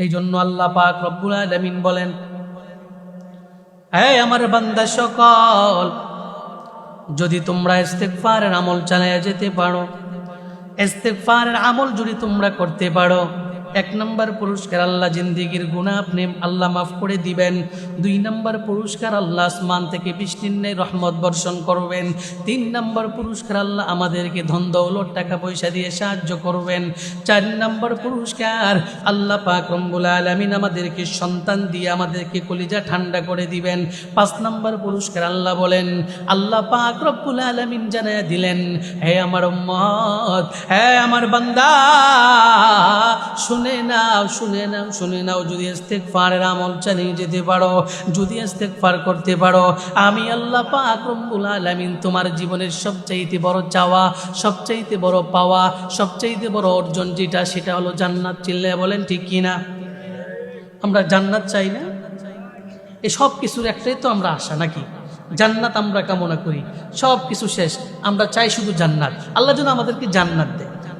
এই জন্য আল্লাহ পাক রব্বুল আলমিন বলেন হ্যাঁ আমার বান্দা সকল, যদি তোমরা ইস্তেকফারের আমল চালিয়ে যেতে পারো ইস্তেকফারের আমল যদি তোমরা করতে পারো এক নম্বর পুরস্কার আল্লাহ জিন্দিগির গুণা আপনি আল্লাহ মাফ করে দিবেন। দুই নম্বর পুরস্কার আল্লাহ আসমান থেকে বৃষ্টির রহমত বর্ষণ করবেন। তিন নম্বর পুরস্কার আল্লাহ আমাদেরকে ধন দৌলত, টাকা পয়সা দিয়ে সাহায্য করবেন। চার নম্বর পুরস্কার আল্লাহ পাক রব্বুল আলামিন আমাদেরকে সন্তান দিয়ে আমাদেরকে কলিজা ঠান্ডা করে দিবেন। পাঁচ নম্বর পুরস্কার আল্লাহ বলেন, আল্লাহ পাক রব্বুল আলামিন জানায় দিলেন, হে আমার উম্মত, হে আমার বান্দা, শুনে নাও, শুনে নাও শুনে নাও, যদি ইস্তেগফারের আমল চালিয়ে যেতে পারো, যদি ইস্তেগফার করতে পারো, আমি আল্লাহ পাক রব্বুল আলামিন তোমার জীবনের সবচাইতে বড় চাওয়া, সবচাইতে বড় পাওয়া, সবচাইতে বড় অর্জন যেটা, সেটা হলো জান্নাত চিল্লে বলেন ঠিক কিনা আমরা জান্নাত চাই না? এই সব কিছুর একটাই তো আমরা আশা নাকি? জান্নাত আমরা কামনা করি, সব কিছু শেষ, আমরা চাই শুধু জান্নাত। আল্লাহ যেন আমাদেরকে জান্নাত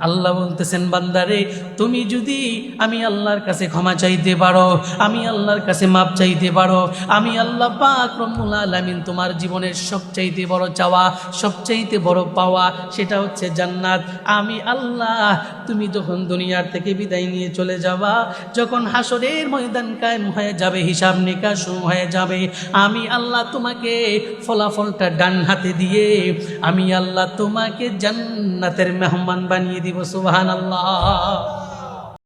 আল্লাহ বলতেছেন, বান্দারে, তুমি যদি আমি আল্লাহর কাছে ক্ষমা চাইতে পারো, আমি আল্লাহর কাছে মাপ চাইতে পারো, আমি আল্লাহ পাক রব্বুল আলামিন তোমার জীবনের সবচাইতে বড় চাওয়া, সবচাইতে বড় পাওয়া, সেটা হচ্ছে জান্নাত। আমি আল্লাহ, তুমি যখন দুনিয়ার থেকে বিদায় নিয়ে চলে যাবা, যখন হাসরের ময়দান কায়েম হয়ে যাবে, হিসাব নিকাশ হয়ে যাবে, আমি আল্লাহ তোমাকে ফলাফলটা ডান হাতে দিয়ে, আমি আল্লাহ তোমাকে জান্নাতের মেহমান বানিয়ে দিব সুবহান আল্লাহ